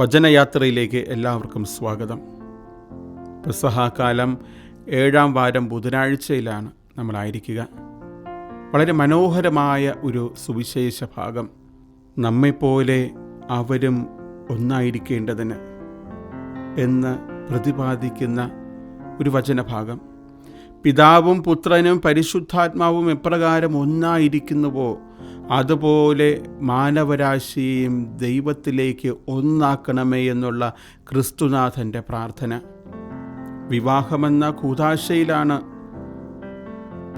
വചനയാത്രയിലേക്ക് എല്ലാവർക്കും സ്വാഗതം. പ്രസഹാകാലം ഏഴാം വാരം ബുധനാഴ്ചയിലാണ് നമ്മളായിരിക്കുക. വളരെ മനോഹരമായ ഒരു സുവിശേഷ ഭാഗം. നമ്മെപ്പോലെ അവരും ഒന്നായിരിക്കേണ്ടതിന് എന്ന് പ്രതിപാദിക്കുന്ന ഒരു വചനഭാഗം. പിതാവും പുത്രനും പരിശുദ്ധാത്മാവും എപ്രകാരം ഒന്നായിരിക്കുന്നുവോ അതുപോലെ മാനവരാശിയെയും ദൈവത്തിലേക്ക് ഒന്നാക്കണമേ എന്നുള്ള ക്രിസ്തുനാഥന്റെ പ്രാർത്ഥന. വിവാഹമെന്ന കൂതാശയിലാണ്.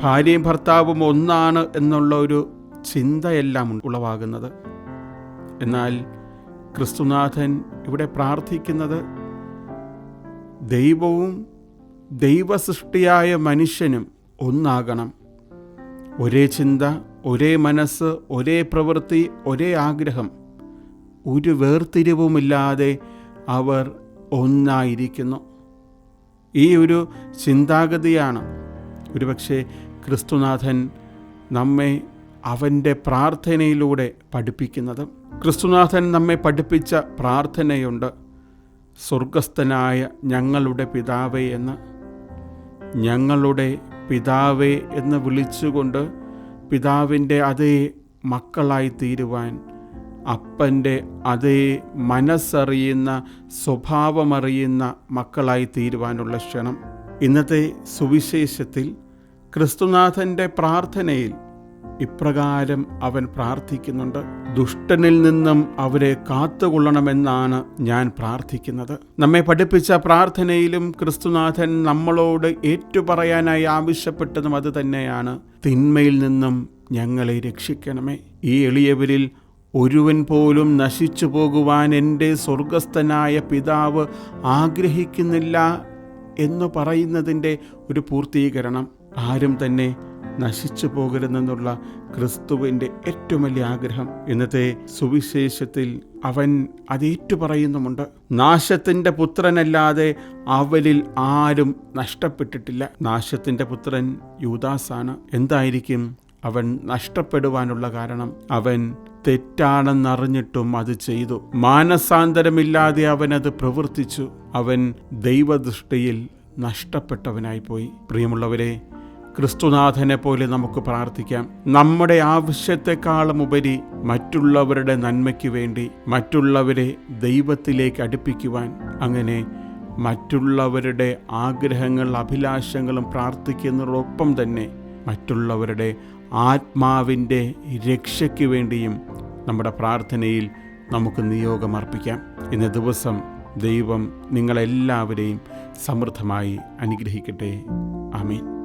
ഭാര്യയും ഭർത്താവും ഒന്നാണ് എന്നുള്ള ഒരു ചിന്തയെല്ലാം ഉളവാകുന്നത്. എന്നാൽ ക്രിസ്തുനാഥൻ ഇവിടെ പ്രാർത്ഥിക്കുന്നത് ദൈവവും ദൈവസൃഷ്ടിയായ മനുഷ്യനും ഒന്നാകണം. ഒരേ ചിന്ത ഒരേ മനസ്സ് ഒരേ പ്രവൃത്തി ഒരേ ആഗ്രഹം. ഒരു വേർതിരിവുമില്ലാതെ അവർ ഒന്നായിരിക്കുന്നു. ഈ ഒരു ചിന്താഗതിയാണ്. ഒരുപക്ഷെ ക്രിസ്തുനാഥൻ നമ്മെ അവന്റെ പ്രാർത്ഥനയിലൂടെ പഠിപ്പിക്കുന്നത്. ക്രിസ്തുനാഥൻ നമ്മെ പഠിപ്പിച്ച പ്രാർത്ഥനയുണ്ട്. സ്വർഗസ്ഥനായ ഞങ്ങളുടെ പിതാവേ എന്ന്. ഞങ്ങളുടെ പിതാവേ എന്ന് വിളിച്ചുകൊണ്ട് പിതാവിന്റെ അതേ മക്കളായി തീരുവാൻ അപ്പന്റെ അതേ മനസ്സറിയുന്ന സ്വഭാവമറിയുന്ന മക്കളായി തീരുവാനുള്ള ക്ഷണം. ഇന്നത്തെ സുവിശേഷത്തിൽ ക്രിസ്തുനാഥന്റെ പ്രാർത്ഥനയിൽ ഇപ്രകാരം അവൻ പ്രാർത്ഥിക്കുന്നുണ്ട്. ദുഷ്ടനിൽ നിന്നും അവരെ കാത്തുകൊള്ളണമെന്നാണ് ഞാൻ പ്രാർത്ഥിക്കുന്നത്. നമ്മെ പഠിപ്പിച്ച പ്രാർത്ഥനയിലും ക്രിസ്തുനാഥൻ നമ്മളോട് ഏറ്റുപറയാനായി ആവശ്യപ്പെട്ടതും അത് തന്നെയാണ്. തിന്മയിൽ നിന്നും ഞങ്ങളെ രക്ഷിക്കണമേ. ഈ എളിയവരിൽ ഒരുവൻ പോലും നശിച്ചു പോകുവാൻ എന്റെ സ്വർഗസ്ഥനായ പിതാവ് ആഗ്രഹിക്കുന്നില്ല എന്ന് പറയുന്നതിന്റെ ഒരു പൂർത്തീകരണം. ആരും തന്നെ നശിച്ചു പോകരുതെന്നുള്ള ക്രിസ്തുവിന്റെ ഏറ്റവും വലിയ ആഗ്രഹം. ഇന്നത്തെ സുവിശേഷത്തിൽ അവൻ അതേറ്റു പറയുന്നുമുണ്ട് നാശത്തിന്റെ പുത്രനല്ലാതെ അവരിൽ ആരും നഷ്ടപ്പെട്ടിട്ടില്ല. നാശത്തിന്റെ പുത്രൻ യൂദാസാണ്. എന്തായിരിക്കും? അവൻ നഷ്ടപ്പെടുവാനുള്ള കാരണം. അവൻ തെറ്റാണെന്നറിഞ്ഞിട്ടും അത് ചെയ്തു. മാനസാന്തരമില്ലാതെ അവൻ അത് പ്രവർത്തിച്ചു. അവൻ ദൈവദൃഷ്ടിയിൽ നഷ്ടപ്പെട്ടവനായി പോയി. പ്രിയമുള്ളവരെ ക്രിസ്തുനാഥനെ പോലെ നമുക്ക് പ്രാർത്ഥിക്കാം. നമ്മുടെ ആവശ്യത്തെക്കാളും ഉപരി മറ്റുള്ളവരുടെ നന്മയ്ക്ക് വേണ്ടി മറ്റുള്ളവരെ ദൈവത്തിലേക്ക് അടുപ്പിക്കുവാൻ അങ്ങനെ മറ്റുള്ളവരുടെ ആഗ്രഹങ്ങൾ അഭിലാഷങ്ങളും പ്രാർത്ഥിക്കുന്നതോടൊപ്പം തന്നെ മറ്റുള്ളവരുടെ ആത്മാവിന്റെ രക്ഷയ്ക്ക് വേണ്ടിയും നമ്മുടെ പ്രാർത്ഥനയിൽ നമുക്ക് നിയോഗമർപ്പിക്കാം ഇന്ന ദിവസം ദൈവം നിങ്ങളെല്ലാവരെയും സമൃദ്ധമായി അനുഗ്രഹിക്കട്ടെ. ആമീൻ.